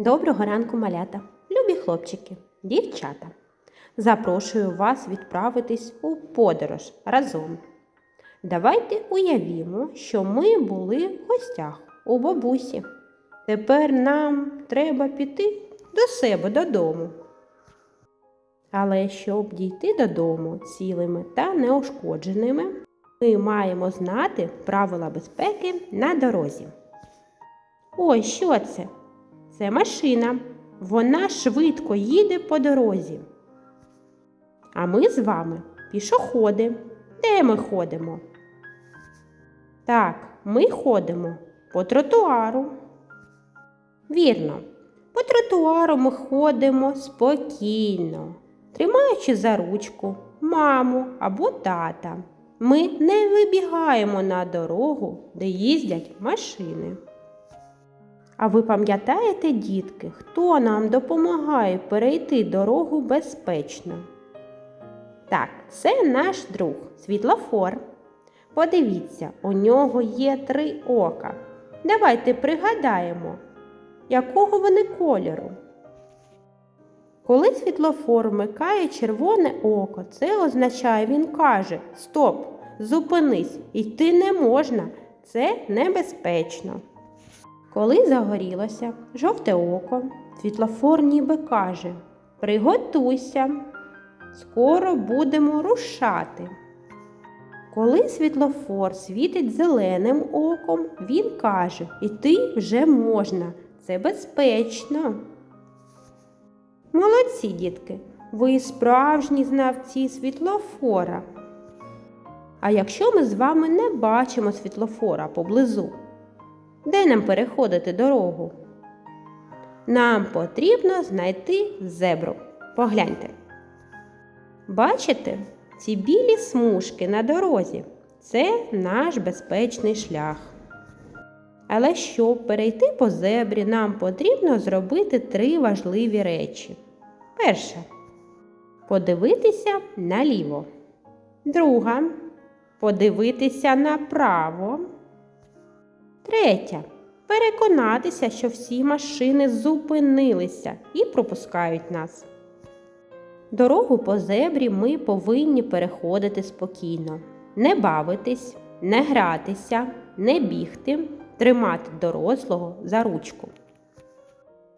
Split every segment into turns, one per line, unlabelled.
Доброго ранку, малята, любі хлопчики, дівчата. Запрошую вас відправитись у подорож разом. Давайте уявімо, що ми були в гостях у бабусі. Тепер нам треба піти до себе додому. Але щоб дійти додому цілими та неушкодженими, ми маємо знати правила безпеки на дорозі. Ой, що це? Це машина. Вона швидко їде по дорозі. А ми з вами пішоходи. Де ми ходимо? Так, ми ходимо по тротуару. Вірно, по тротуару ми ходимо спокійно, тримаючи за ручку маму або тата. Ми не вибігаємо на дорогу, де їздять машини. А ви пам'ятаєте, дітки, хто нам допомагає перейти дорогу безпечно? Так, це наш друг світлофор. Подивіться, у нього є три ока. Давайте пригадаємо, якого вони кольору. Коли світлофор вмикає червоне око, це означає, він каже: Стоп, зупинись, йти не можна, це небезпечно. Коли загорілося жовте око, світлофор ніби каже: Приготуйся, скоро будемо рушати. Коли світлофор світить зеленим оком, він каже: Іти вже можна, це безпечно. Молодці, дітки, ви справжні знавці світлофора. А якщо ми з вами не бачимо світлофора поблизу, де нам переходити дорогу? Нам потрібно знайти зебру. Погляньте. Бачите, ці білі смужки на дорозі це наш безпечний шлях. Але щоб перейти по зебрі, нам потрібно зробити три важливі речі. Перше подивитися наліво. Друга подивитися направо. Третя переконатися, що всі машини зупинилися і пропускають нас. Дорогу по зебрі ми повинні переходити спокійно, не бавитись, не гратися, не бігти, тримати дорослого за ручку.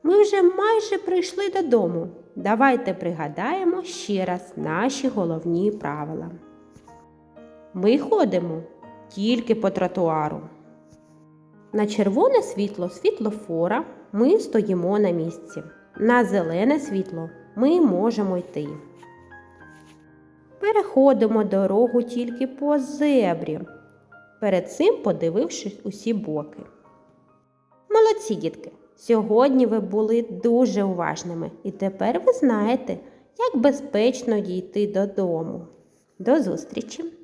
Ми вже майже прийшли додому. Давайте пригадаємо ще раз наші головні правила. Ми ходимо тільки по тротуару. На червоне світло світлофора ми стоїмо на місці. На зелене світло ми можемо йти. Переходимо дорогу тільки по зебрі, перед цим подивившись усі боки. Молодці, дітки! Сьогодні ви були дуже уважними, і тепер ви знаєте, як безпечно дійти додому. До зустрічі!